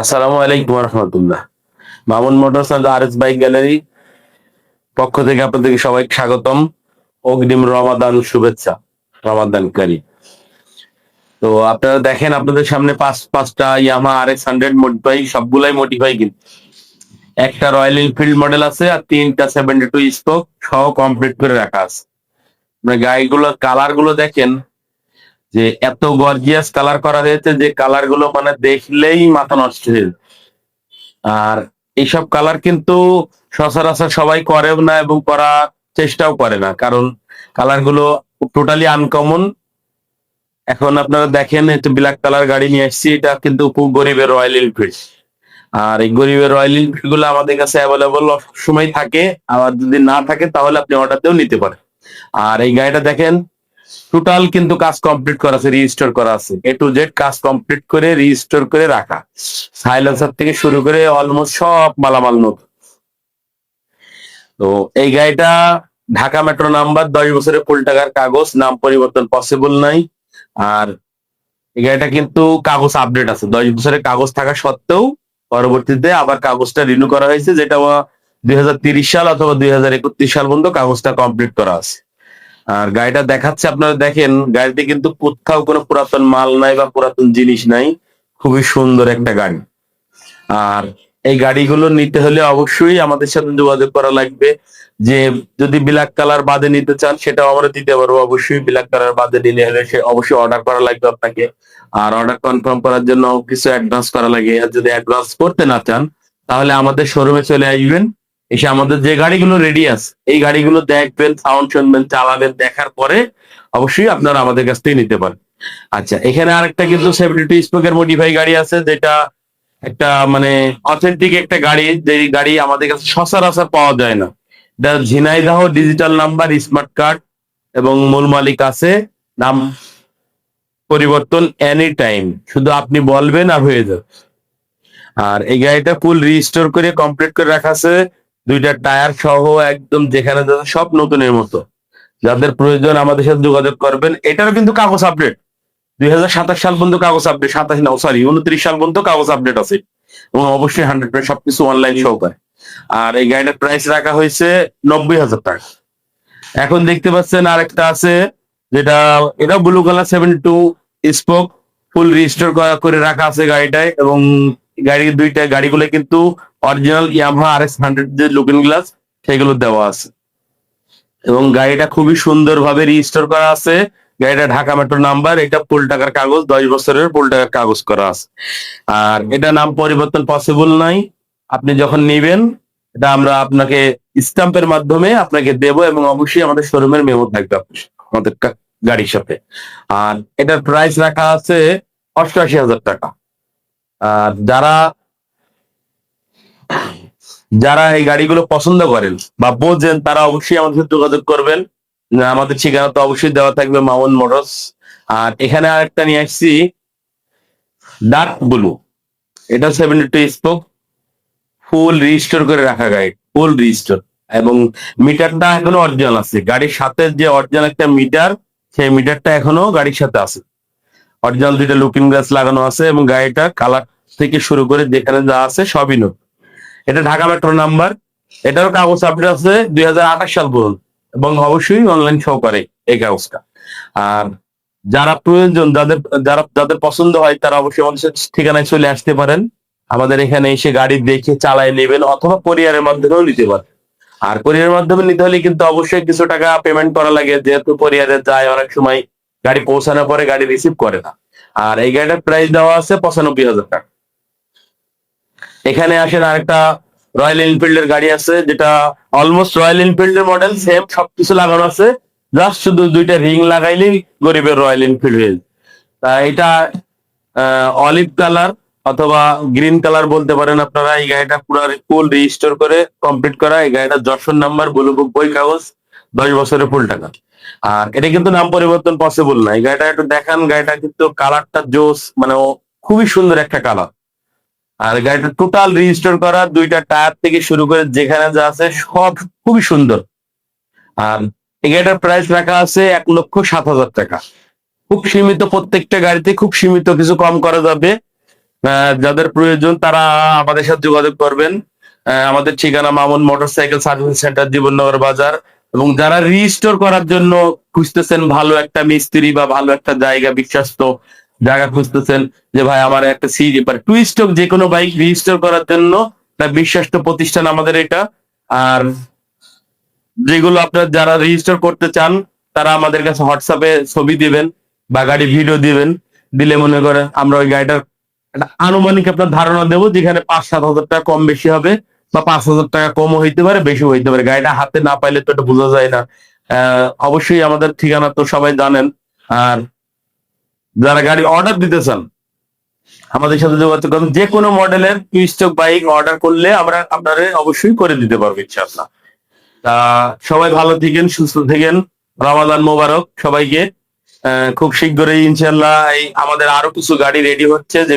আসসালামু আলাইকুম Rahmatullah Mamun motors R S bike gallery পক্ষ থেকে আপনাদেরকে সবাইকে স্বাগতম। অগ্রিম রমাদান শুভেচ্ছা, রমাদানকারী। তো আপনারা দেখেন, আপনাদের সামনে পাঁচ, পাঁচটা Yamaha R X hundred modify সবগুলাই মডিফাই কিন্তু। একটা রয়্যাল এনফিল্ড মডেল আছে আর তিনটা সেভেন্টি টু স্পোক সহ কমপ্লিট করে রাখা আছে। গাড়িগুলোর কালারগুলো দেখেন যে এত গর্জিয়াস কালার করা হয়েছে যে কালারগুলো মানে দেখলেই মাথা নষ্ট হয়ে। আর এইসব কালার কিন্তু সচরাচর সবাই করেও না এবং করার চেষ্টাও করে না। কারণ কালারগুলো টোটালি আনকমন এখন আপনারা দেখেন একটু ব্ল্যাক কালার গাড়ি নিয়ে এসেছি এটা কিন্তু খুব গরিবের রয়্যাল এনফিল্ড আর এই গরিবের রয়্যাল এনফিল্ডগুলো আমাদের কাছে অ্যাভেলেবল সময় থাকে। আবার যদি না থাকে, তাহলে আপনি অর্ডার দিয়েও নিতে পারেন। আর এই গাড়িটা দেখেন টোটাল কিন্তু কাজ কমপ্লিট করা আছে রেজিস্টার করা আছে। এ টু জেড কাজ কমপ্লিট করে রেজিস্টার করে রাখা। সাইলেন্সার থেকে শুরু করে অলমোস্ট সব মালামাল নতুন। তো এই গাড়িটা ঢাকা মেট্রো নাম্বার দশ বছরের ফুল টাকার কাগজ, নাম পরিবর্তন পসিবল নাই। আর এই গাড়িটা কিন্তু কাগজ আপডেট আছে। দশ বছরের কাগজ থাকা সত্ত্বেও পরবর্তীতে আবার কাগজটা রিনিউ করা হয়েছে, যেটা দুই সাল অথবা দুই হাজার একত্রিশ সাল পর্যন্ত কাগজটা কমপ্লিট করা আছে। আর গাড়িটা দেখাচ্ছে আপনারা দেখেন, গাড়িতে কিন্তু কোথাও কোনো পুরাতন মাল নাই বা পুরাতন জিনিস নাই। খুবই সুন্দর একটা গাড়ি। আর এই গাড়িগুলো নিতে হলে অবশ্যই আমাদের সাথে যোগাযোগ করা লাগবে। যে যদি ব্ল্যাক কালার বাদে নিতে চান, সেটাও আমরা দিতে পারব। অবশ্যই ব্ল্যাক কালার বাদে নিলে হলে সে অবশ্যই অর্ডার করা লাগবে আপনাকে। আর অর্ডার কনফার্ম করার জন্য কিছু অ্যাডভান্স করা লাগে। আর যদি অ্যাডভান্স করতে না চান, তাহলে আমাদের শোরুমে চলে আসবেন। এসে আমাদের যে গাড়িগুলো রেডি আছে, এই গাড়িগুলো দেখবেন সাউন্ড শুনবেন, চালাবেন, দেখার পরে অবশ্যই আপনারা আমাদের কাছ থেকে নিতে পারেন। আচ্ছা এখানে আরেকটা কিন্তু সেভেন্টি টু স্পোকের মডিফাই গাড়ি আছে, যেটা একটা মানে অথেন্টিক একটা গাড়ি যে গাড়ি আমাদের কাছে সচরাচর পাওয়া যায় না। এটা Jhenaidah digital number smart card এবং মূল মালিক আছে। নাম পরিবর্তন এনি টাইম শুধু আপনি বলবেন আর হয়ে যাবে। আর এই গাড়িটা ফুল রিস্টোর করে কমপ্লিট করে রাখা আছে। দুইটা টায়ার সহ একদম যেখানে সব নতুনের মতো। যাদের প্রয়োজন আমাদের সাথে যোগাযোগ করবেন, এটারও কিন্তু কাগজ আপডেট দুই হাজার সাতাশ সাল পর্যন্ত কাগজ আপডেট সাতাশ না সরি উনত্রিশ সাল পর্যন্ত কাগজ আপডেট আছে। এবং অবশ্যই হান্ড্রেড পার্সেন্ট সবকিছু অনলাইন শো করে। আর এই গাড়িটার প্রাইস রাখা হয়েছে নব্বই হাজার টাকা। এখন দেখতে পাচ্ছেন আরেকটা আছে, যেটা, এটা blue colour seven two spoke full register করে রাখা আছে গাড়িটায়। এবং গাড়ির দুইটা, গাড়িগুলো কিন্তু original Yamaha R X hundred যে লুকিং গ্লাস সেগুলো দেওয়া আছে। এবং গাড়িটা খুবই সুন্দরভাবে রেজিস্টার করা আছে। গাড়িটা ঢাকা মেট্রো নাম্বার এটা ফুল টাকার কাগজ, দশ বছরের ফুল টাকার কাগজ করা আছে। আর এটা নাম পরিবর্তন পসিবল নাই। আপনি যখন নেবেন, এটা আমরা আপনাকে স্টাম্পের মাধ্যমে আপনাকে দেব এবং অবশ্যই আমাদের শোরুমের মেমো থাকবে আমাদের গাড়ির সাথে। আর এটার প্রাইস রাখা আছে অষ্টআশি হাজার টাকা। যারা যারা এই গাড়িগুলো পছন্দ করেন বা বোঝেন, তারা অবশ্যই আমাদের সাথে যোগাযোগ করবেন। আমাদের ঠিকানা তো অবশ্যই দেওয়া থাকবে মামুন মোটরস। আর এখানে আর একটা নিয়ে আসছি, ডার্ক ব্লু। এটা seventy two spoke full register করে রাখা গাড়ি ফুল রেজিস্টোর এবং মিটারটা এখনও অরিজিনাল আছে। গাড়ির সাথে যে অরিজিনাল একটা মিটার, সেই মিটারটা এখনও গাড়ির সাথে আছে। অরিজিনাল দুইটা লুকিং গ্লাস লাগানো আছে এবং গাড়িটা কালার থেকে শুরু করে যেখানে যা আছে সবই নতুন। এটা ঢাকা মেট্রো নাম্বার এটারও কাগজ আপডেট আছে দুই হাজার আঠাশ সাল পর্যন্ত এবং অবশ্যই অনলাইন শো করে এই কাগজটা। আর যারা প্রয়োজন, যাদের, যারা, যাদের পছন্দ হয় তারা অবশ্যই সাথে ঠিকানায় চলে আসতে পারেন। আমাদের এখানে এসে গাড়ি দেখে চালায় নেবেন অথবা কোরিয়ারের মাধ্যমেও নিতে পারেন। আর কোরিয়ারের মাধ্যমে নিতে হলে কিন্তু অবশ্যই কিছু টাকা পেমেন্ট করা লাগে। যেহেতু কোরিয়ারে যায় অনেক সময় গাড়ি পৌঁছানোর পরে গাড়ি রিসিভ করে না। আর এই গাড়িটার প্রাইস দেওয়া আছে পঁচানব্বই হাজার টাকা। এখানে আসেন আরেকটা রয়্যাল এনফিল্ডের গাড়ি আছে, যেটা অলমোস্ট রয়্যাল এনফিল্ডের মডেল সেম সবকিছু লাগানো আছে। জাস্ট শুধু দুইটা রিং লাগাইলেই গরিবের রয়্যাল এনফিল্ড হয়ে তা এটা অলিভ কালার অথবা গ্রিন কালার বলতে পারেন আপনারা। এই গাড়িটা পুরো ফুল রেজিস্টার করে কমপ্লিট করা। এই গাড়িটা যশোর নাম্বার ব্লু বুক বই কাগজ দশ বছরের ফুল টাকা। আর এটা কিন্তু নাম পরিবর্তন পসিবল না। এই গাড়িটা একটু দেখান, গাড়িটা কিন্তু কালারটা জোস মানে খুবই সুন্দর একটা কালার আর গাড়িটা টোটাল রেজিস্টার করা, দুইটা টায়ার থেকে শুরু করে যেখানে যা আছে সব খুবই সুন্দর। আর এই গাড়িটার প্রাইস রাখা আছে এক লক্ষ সাত হাজার টাকা। খুব সীমিত প্রত্যেকটা গাড়িতে খুব সীমিত কিছু কম করা যাবে। যাদের প্রয়োজন তারা আমাদের সাথে যোগাযোগ করবেন। আমাদের ঠিকানা Mamun motorcycle service centre, Jibannagar Bazar. এবং যারা রিস্টোর করার জন্য খুঁজতেছেন ভালো একটা মিস্ত্রি বা ভালো একটা জায়গা, বিশ্বস্ত জায়গা খুঁজতেছেন যে, ভাই, আমার একটা সিরি বা টুইস্টক যে কোনো বাইক রিস্টোর করার জন্য বিশ্বস্ত প্রতিষ্ঠান আমাদের এটা। আর যেগুলো আপনার যারা রেজিস্টার করতে চান, তারা আমাদের কাছে হোয়াটসঅ্যাপে ছবি দিবেন বা গাড়ি ভিডিও দিবেন। দিলে মনে করে আমরা ওই গাড়িটার একটা আনুমানিক আপনার ধারণা দেবো, যেখানে পাঁচ সাত হাজার টাকা কম বেশি হবে। বা পাঁচ হাজার টাকা কম হইতে পারে বেশি হইতে পারে। গাড়িটা হাতে না পাইলে তো এটা বোঝা যায় না। অবশ্যই আমাদের ঠিকানা তো সবাই জানেন। আর যারা গাড়ি অর্ডার দিতে চান, আমাদের সাথে যোগাযোগ করুন। যে কোনো মডেলের টুইস্টক বাইক অর্ডার করলে আমরা আপনারা অবশ্যই করে দিতে পারব, ইনশাআল্লাহ। তা সবাই ভালো থাকেন, সুস্থ থাকেন। রমাদান মোবারক সবাইকে। খুব শীঘ্রই ইনশাল্লাহ আমাদের আরও কিছু গাড়ি রেডি হচ্ছে